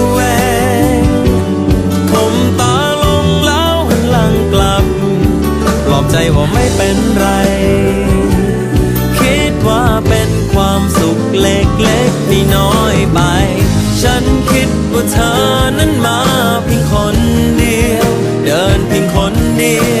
ว ว่าเธอนั้นมาเพียงคนเดียว เดินเพียงคนเดียว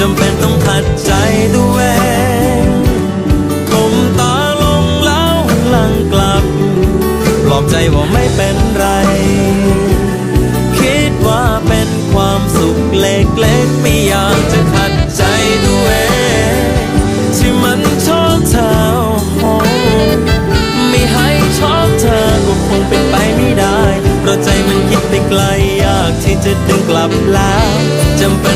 จำเป็นต้องขัดใจตัวเองกลมตาลงแล้วหลังกลับ ปลอบใจว่าไม่เป็นไร คิดว่าเป็นความสุขเล็กๆไม่อยากจะขัดใจตัวเองที่มันชอบเธอโอ้ไม่ให้ชอบเธอก็คงเป็นไปไม่ได้เพราะใจมันคิดไปไกลอยากที่จะดึงกลับแล้วจำเป็น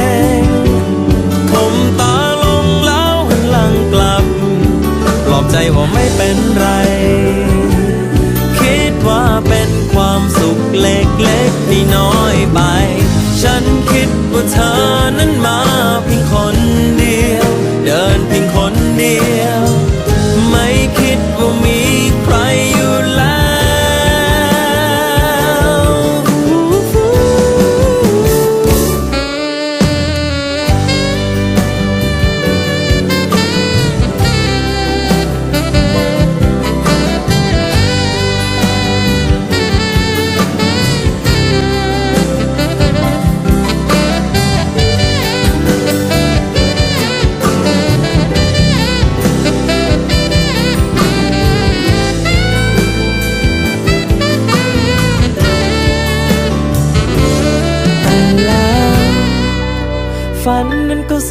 อบใจว่าไม่เป็นไร คิดว่าเป็นความสุขเล็กๆที่น้อยๆไป ฉันคิดว่าเธอนั้นมาเพียงคนเดียว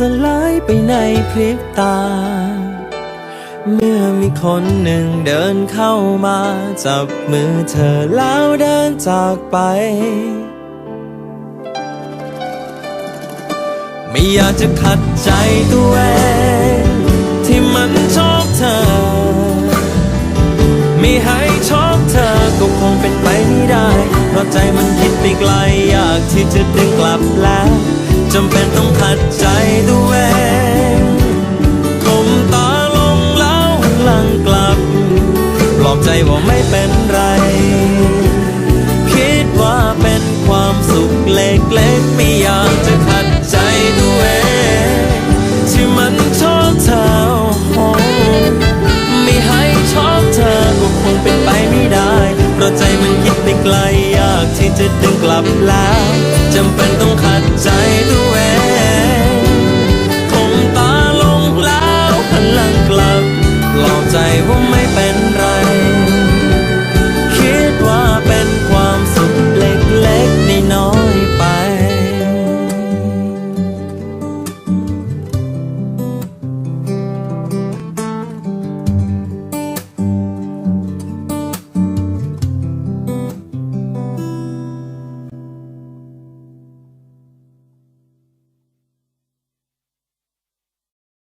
สลายไปในพริบตา เมื่อมีคนหนึ่งเดินเข้ามา จับมือเธอแล้วเดินจากไป ไม่อยากจะขัดใจตัวเองที่มันชอบเธอ ไม่ให้ เพราะใจมันคิดไปไกลอยากที่จะดึงกลับแล้วจำเป็นต้องขัดใจด้วเองก้มตาลงแล้วหันหลังกลับ ปลอบใจว่าไม่เป็นไร คิดว่าเป็นความสุขเล็กๆไม่อยากจะ บแล้วจำเป็นต้องขัดใจตัวเองคงตาลงแล้วหันหลังกลับหลอกใจว่า